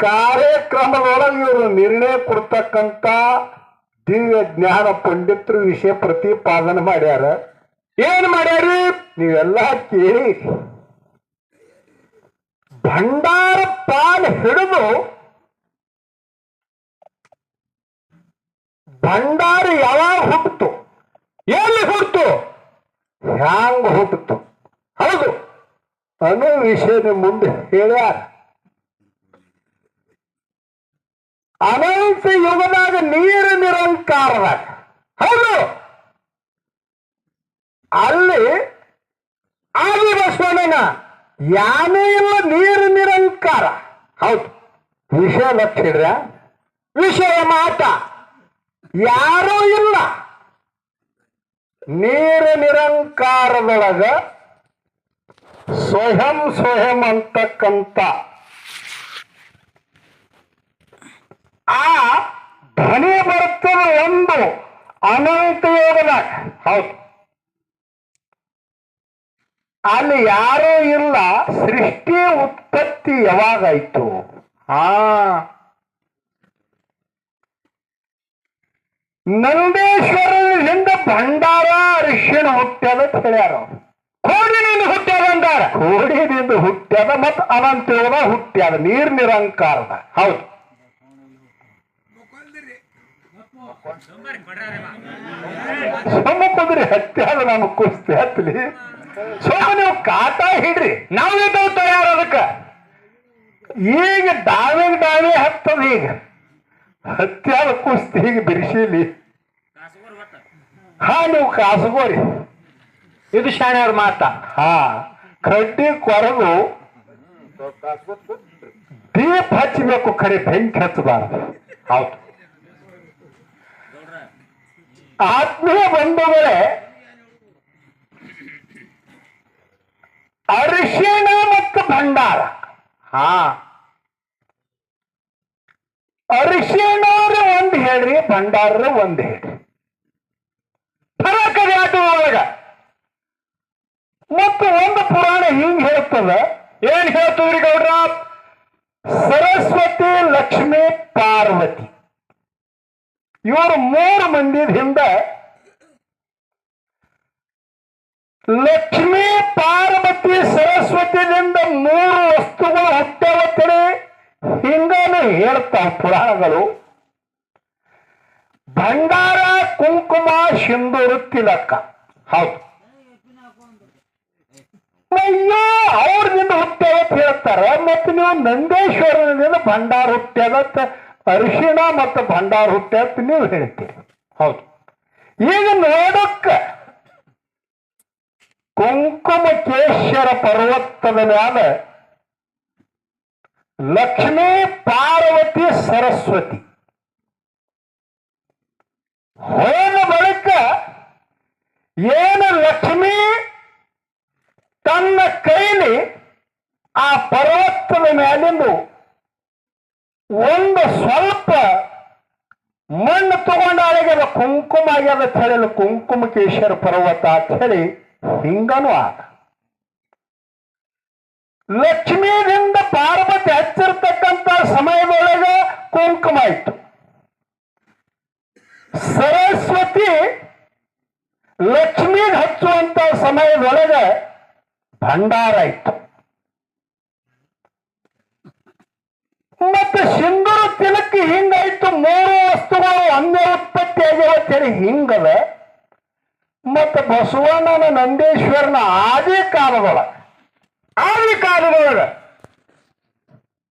ಕಾರ್ಯಕ್ರಮದೊಳಗೆ ಇವರು ನಿರ್ಣಯ ಕೊಡ್ತಕ್ಕಂಥ ದಿವ್ಯ ಜ್ಞಾನ ಪಂಡಿತರು ವಿಷಯ ಪ್ರತಿಪಾದನೆ ಮಾಡ್ಯಾರ. ಏನ್ ಮಾಡ್ಯಾರಿ? ನೀವೆಲ್ಲ ಕೇಳಿ. ಭಂಡಾರ ಪಾಲ್ ಹಿಡಿದು ಭಂಡಾರ ಯಾವಾಗ ಹುಟ್ಟಿತು ಎಲ್ಲಿ ಹುಟ್ಟಿತು ಹ್ಯಾಂಗ ಹುಟ್ಟಿತು ಹೌದು. ಅನ್ನೋ ವಿಷಯದ ಮುಂದೆ ಹೇಳ್ಯಾರ. ಅನಂತ ಯುಗದಾಗ ನೀರು ನಿರಂಕಾರದಾಗ ಹೌದು. ಅಲ್ಲಿ ಆದಿ ಬಸವಣ್ಣನ ಯಾನೇ ಇಲ್ಲ ನೀರು ನಿರಂಕಾರ. ಹೌದು. ವಿಷಯ ಲಕ್ಷಿಡ್ರ ವಿಷಯ ಮಾತ. ಯಾರೂ ಇಲ್ಲ. ನೀರು ನಿರಂಕಾರದೊಳಗ ಸ್ವಯಂ ಸ್ವಯಂ ಅಂತಕ್ಕಂಥ ಆ ಧ್ವನಿ ಒಂದು ಅನಂತ ಯೋಗದಾಗ ಹೌದು. ಅಲ್ಲಿ ಯಾರೂ ಇಲ್ಲ, ಸೃಷ್ಟಿ ಉತ್ಪತ್ತಿ ಯಾವಾಗಾಯ್ತು ಹಾ ನಂದೇಶ್ವರನಿಂದ ಭಂಡಾರ ಅರಿಶಿಣ ಹುಟ್ಟ್ಯದ ಹೇಳ್ಯಾರ. ಕೋಡಿನಿಂದ ಹುಟ್ಟ್ಯದ ಅಂದಾರ. ಕೋಡಿನಿಂದ ಹುಟ್ಟ್ಯದ ಮತ್ತು ಅನಂತ ಹುಟ್ಟ್ಯದ, ನೀರ್ ನಿರಂಕಾರದ. ಹೌದು. ಸುಮ್ಮ ಕುದ್ರಿ ಹತ್ಯಾದ ನಾನು ಕುಸ್ತಿ ಹತ್ತಲಿ ಸುಮ್ಮ ನೀವು ಕಾಟ ಹಿಡ್ರಿ. ನಾವು ತಯಾರ ಅದಕ್ಕೆ. ಈಗ ಡಾವಿಗೆ ಡಾವೇ ಹತ್ತದ ಈಗ. ಹತ್ಯಾದ ಕುಸ್ತಿ ಈಗ ಬಿರ್ಸಿಲಿ ಹಾ ನೀವು ಕಾಸಗೋರಿ. ಇದು ಶಾಣ್ಯವ್ರ ಮಾತ. ಹಾ ಕಡ್ಡಿ ಕೊರಗು ದೀಪ ಹಚ್ಚಬೇಕು ಖರೆ ಬೆಂಕಿ ಹಚ್ಚಬಾರದು. ಹೌದು. ಆತ್ಮೀಯ ಬಂಧುಗಳೇ ಅರಿಶಿಣ ಮತ್ತು ಭಂಡಾರ. ಹಾ. ಅರಿಶಿಣವ್ರು ಒಂದ್ ಹೇಳ್ರಿ ಭಂಡಾರ ಒಂದ್ ಹೇಳ್ರಿ. ಫರಕ ಯಾತು ಒಳಗ. ಮತ್ತು ಒಂದು ಪುರಾಣ ಹಿಂಗ್ ಹೇಳ್ತದ ಏನ್ ಹೇಳ್ತದ್ರಿ ಗೌಡ್ರ? ಸರಸ್ವತಿ ಲಕ್ಷ್ಮಿ ಇವರು ಮೂರು ಮಂದಿದಿಂದ ಲಕ್ಷ್ಮೀ, ಪಾರ್ವತಿ ಸರಸ್ವತಿಯಿಂದ ಮೂರು ವಸ್ತುಗಳು ಹುಟ್ಟವತ್ತಡೆ ಹಿಂಗಾನು ಹೇಳ್ತಾವ ಪುರಾಣಗಳು? ಭಂಡಾರ, ಕುಂಕುಮ ಸಿಂಧೂರು ತಿಲಕ ಹೌದು. ಅಯ್ಯೋ, ಅವ್ರದಿಂದ ಹುಟ್ಟೆ ಹೇಳ್ತಾರ. ಮತ್ತೆ ನೀವು ನಂದೇಶ್ವರನಿಂದ ಭಂಡಾರ ಹುಟ್ಟ್ಯಾದ ಅಂತ ಅರಿಶಿಣ ಮತ್ತು ಭಂಡಾರ ಹುಟ್ಟೆ ಅಂತ ನೀವು ಹೇಳ್ತೀರಿ. ಹೌದು. ಈಗ ನೋಡಕ್ಕ ಕುಂಕುಮಕೇಶ್ವರ ಪರ್ವತದ ಮ್ಯಾಲ ಲಕ್ಷ್ಮೀ ಪಾರ್ವತಿ ಸರಸ್ವತಿ. ಹೋದ ಬಳಿಕ ಏನು ಲಕ್ಷ್ಮೀ ತನ್ನ ಕೈಲಿ ಆ ಪರ್ವತದ ಮ್ಯಾಲಿಂದು ಒಂದು ಕುಂಕುಮ ಆಗ್ಯದ ಹೇಳಲು ಹೇಳಿ ಕುಂಕುಮಕೇಶ್ವರ ಪರ್ವತ ಅಂತ ಹೇಳಿ ಹಿಂಗನೂ ಆದ ಲಕ್ಷ್ಮೀದಿಂದ ಪಾರ್ವತಿ ಹಚ್ಚಿರ್ತಕ್ಕಂಥ ಸಮಯದೊಳಗೆ ಕುಂಕುಮ ಆಯ್ತು ಸರಸ್ವತಿ ಲಕ್ಷ್ಮೀಗೆ ಹಚ್ಚುವಂತ ಸಮಯದೊಳಗೆ ಭಂಡಾರ ಇತ್ತು. ಮತ್ತೆ ಸಿಂಧೂರು ತಿಲಕ್ಕೆ ಒಂದೇ ಅಂತೇಳಿ ಹಿಂಗದ ಮತ್ತು ಬಸವಣ್ಣನ ನಂದೇಶ್ವರನ ಆದಿ ಕಾಲದೊಳಗೆ ಆದಿ ಕಾಲದೊಳಗ